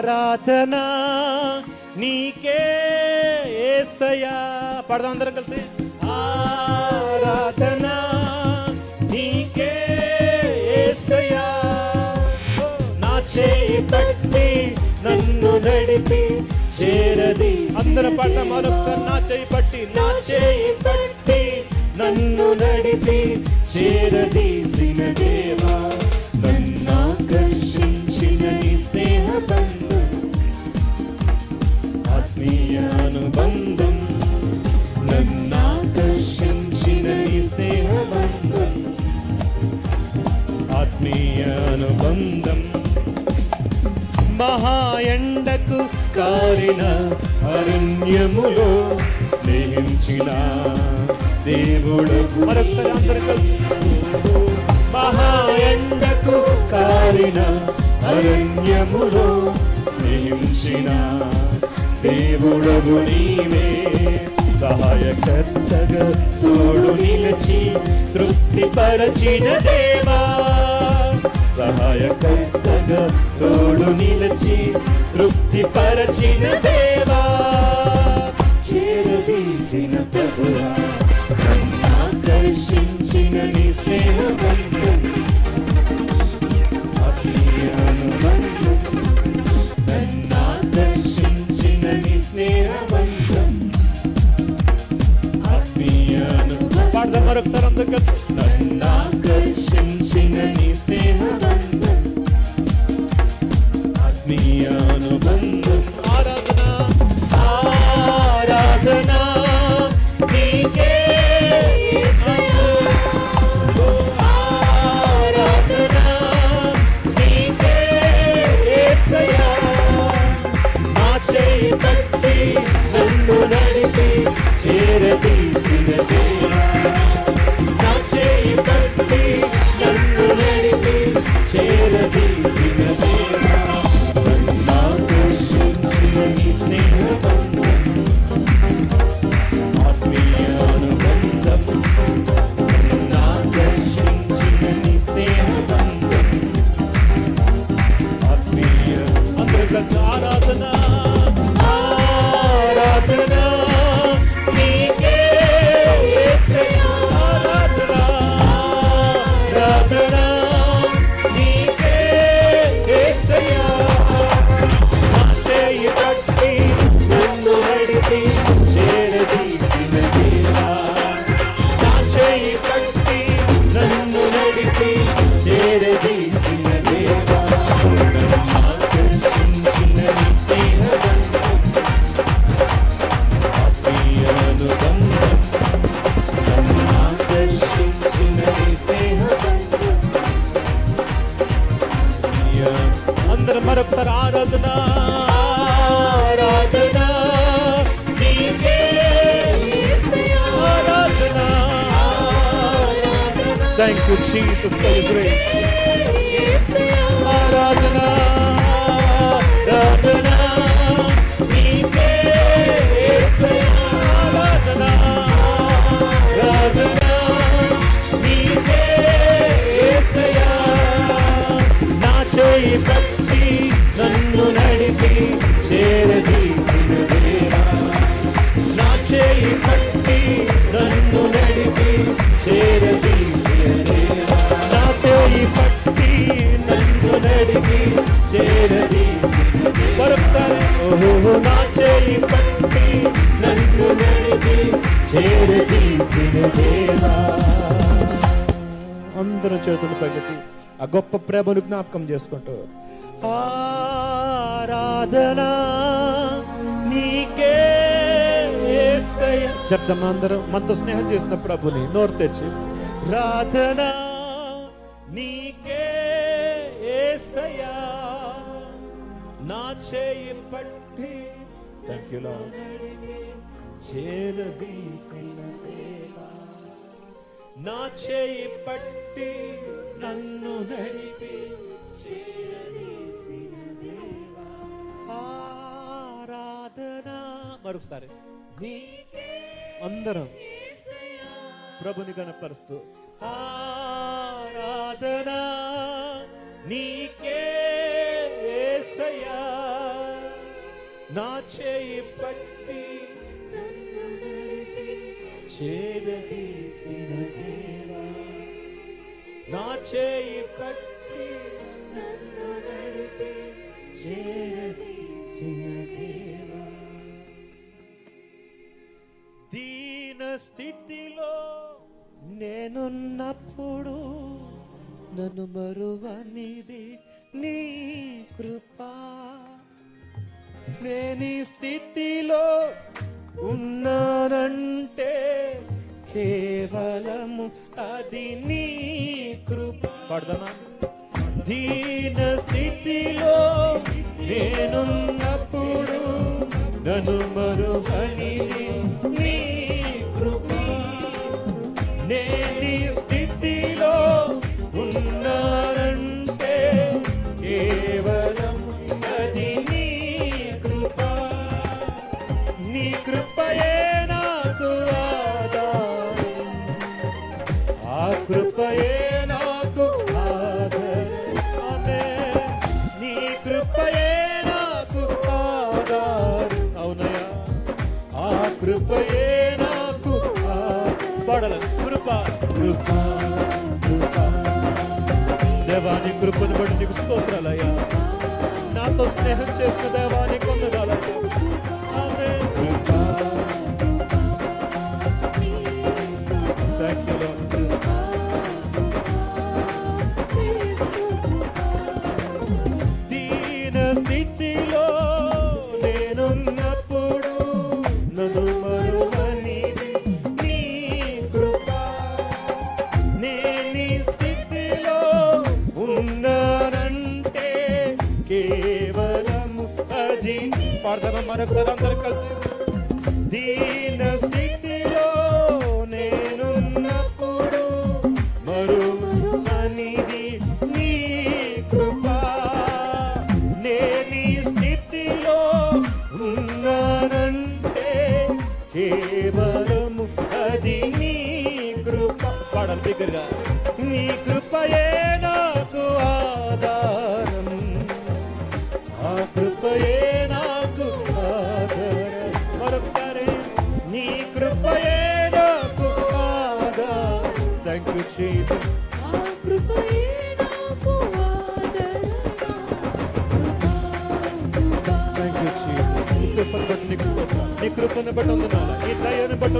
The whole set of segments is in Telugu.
ఆరాధన నీకే ఏసయ్యా. పాడదాం అందరం కలిసి. ఆరాధన నీకే ఏసయ్యా. ఓ, నా చేయి పట్టి నన్ను నడిపి చేరది అందరం పాట మరొకసారి. నా చేయి పట్టి నా చేయి పట్టి నన్ను నడిపి చేరదీసిన స్నేహ బంధం ఆత్మీయ అనుబంధం. స్నేహ బంధం ఆత్మీయ అనుబంధం. కారిన అరణ్యములో స్నేహించిన దేవుడు మరొకసారి అందరికీ మహాయండ కాలిన అరణ్యములో స్నేహించిన దేవుడవు నీవే. సహాయకర్తగా తోడు నిలచి తృప్తిపరచిన దేవా. సహాయకర్తగా తోడు నిలచి తృప్తిపరచిన దేవా. చేరదీసిన ప్రభువా ఆకర్షించిన నీ స్నేహమై. మరొకసారి అందరూ కలిసి నన్ను ఆకర్షించిన నీ స్నేహ బంధం ఆత్మీయ అనుబంధం ఆరాధన ఆరాధన నీకే యేసయ్యా. అందరూ మరొకసారి నా చేయి పట్టి నన్ను నడిపి చేరదీసిన దేవా. అందరూ చేతులు పగటి ఆ గొప్ప ప్రేమను జ్ఞాపకం చేసుకుంటూ ఆరాధన నీకే చెప్తాం అందరం? మనతో స్నేహం చేసిన ప్రభుని నోరు తెచ్చి రాధన నీకే చేయి పట్టి చేరదీసిన దేవా. నా చేయి పట్టి నన్ను నడిపి. ఆరాధన మరొకసారి. అందరం ప్రభుని కనపరుస్తూ. ఆరాధన నీకే నా చేయి పట్టి చేరదీసిన దేవా. నా చేయి పట్టి చేరదీసిన దేవా. దీన స్థితిలో నేనున్నప్పుడు నన్ను మరువనిది నీ కృపా. నేనీ స్థితిలో ఉన్నానంటే కేవలము అది నీ కృప. పడదమా? దీన స్థితిలో నేనున్నప్పుడు నన్ను మరువని స్నేహం చేసిన దేవాని పాడతారా కలిసి దీన స్థితిలో నేనున్నప్పుడు మరువనిది నీ కృప. నేని స్థితిలో ఉన్నానంటే కేవలము అది నీ కృప. పాడాలి దగ్గరగా థ్యాంక్ నీ కృపను బట్టి నీకు స్తోత్రం. నీ కృపను బట్టి వందనాలు. దయను బట్టి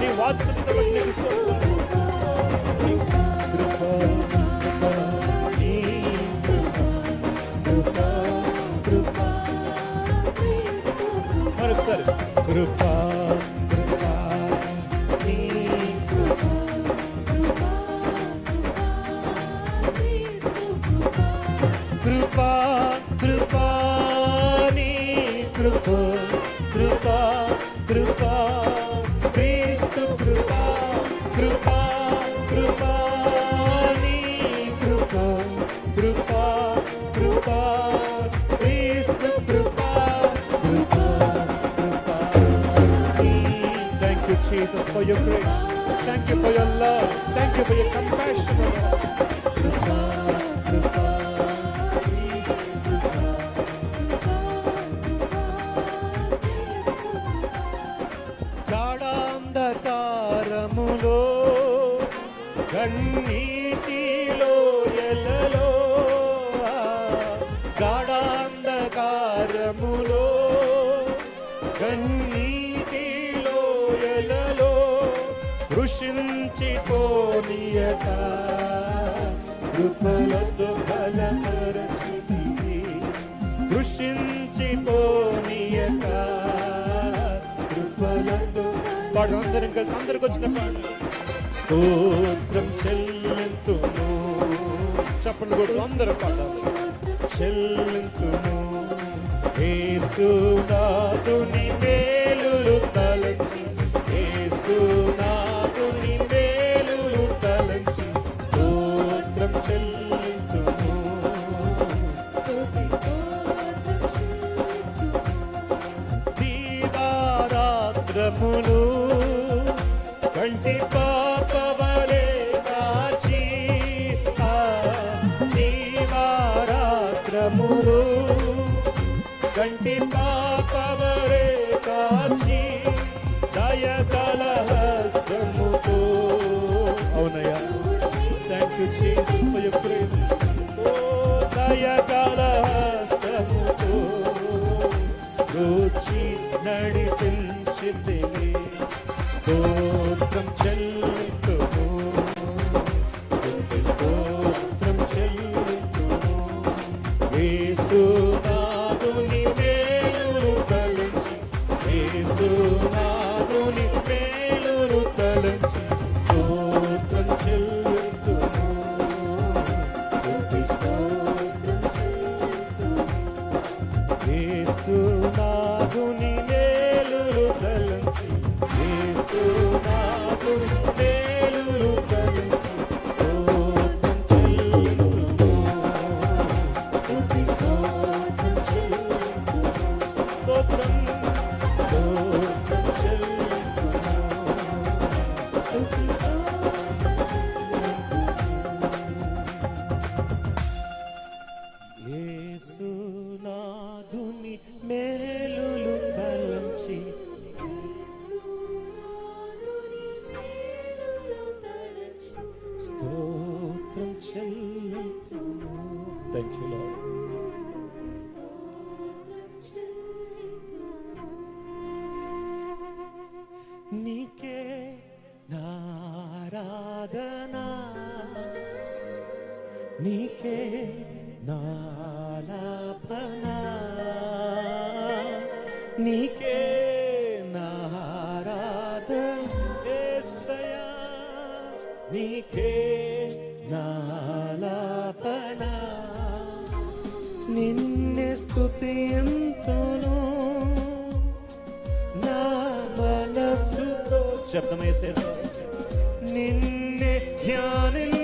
నీ వాత్సల్యత బట్టి నీకు మరొకసారి. కృపా కృప కృప కృప క్రీస్తు కృప కృప కృప నీ కృప కృప కృప క్రీస్తు కృప కృప కృప Thank you, Jesus, for your grace. Thank you for your love. Thank you for your compassion, కన్నీటిలో ఎలలో గాఢాంధకారములో కన్నీటిలో ఎలలో కృషించిపోనియత కృపలతో బలపరచితివి కృషించిపోనియత కృపలతో పాడు అందరికి అందరికి వచ్చిన పాడు స్తోత్రం చెల్లింతును చెప్పండి కూడా అందరూ పాడాలి. చెల్లింతును యేసునాథుని మేలు నారాధనా నీకే నాలాపనా? నీకే నారాధన యేసయ్యా నీకే నాలాపనా? నిన్నే స్తుతింతును నా మనసుతో శబ్దమేసేదో నిన్నే ध्यान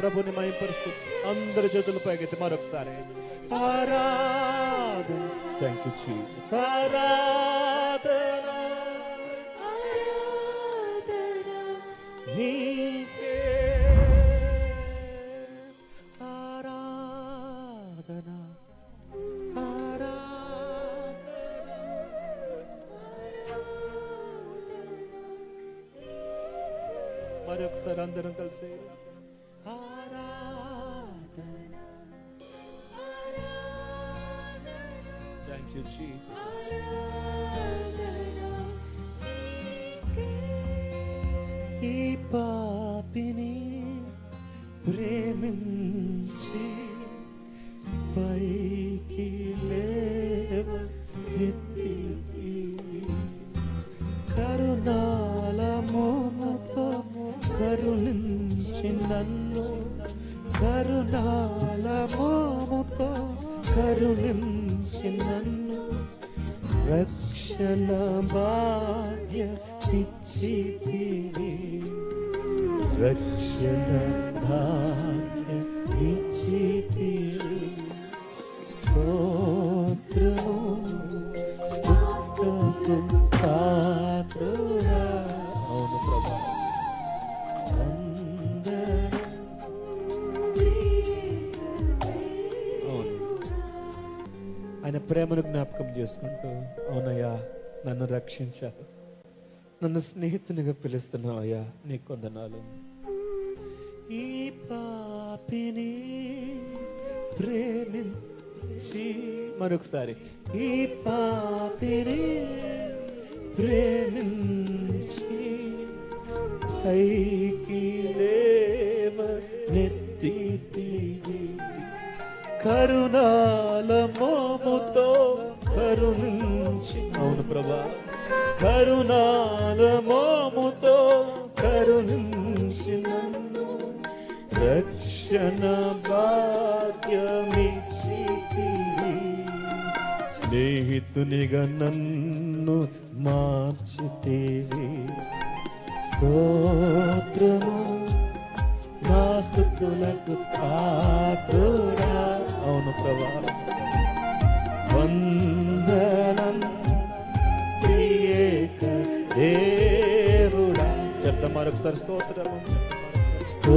ప్రభుని మయపరుస్తూ అందరి చేతులు పైకితే మరొకసారి. ఆరాధన. థ్యాంక్ యూ జీసస్ ఆరాధన. నీకే. ఆరాధన. మరొకసారి అందరం కలిసి థ్యాంక్ యూ జీసస్ ఈ పాపిని ప్రేమించి పైకి లేవ కరుణాల మోమతో కరుణించి నన్ను కరుణాల మోముతో కరుణించి నన్ను రక్షణ భాగ్య ఇచ్చితివి రక్షణ భాగ్య ఆయన ప్రేమను జ్ఞాపకం చేసుకుంటూ అవునయ్యా నన్ను రక్షించావు. నన్ను స్నేహితునిగా పిలుస్తున్నావయ్యా నీ కొందనాలు. ఈ పాపిని ప్రేమించి మరొకసారి. ఈ పాపిని ప్రేమించి పైకి లే కరుణాల మోముతో కరుణించి అవును ప్రభా. కరుణాల మోముతో కరుణించి నన్ను రక్షణ భాగ్యమిచ్చితివి స్నేహితునిగా నన్ను మార్చితేవి స్తోత్రము నా స్థుతులకు పాత్రుడా చెప్తాం మరొకసారి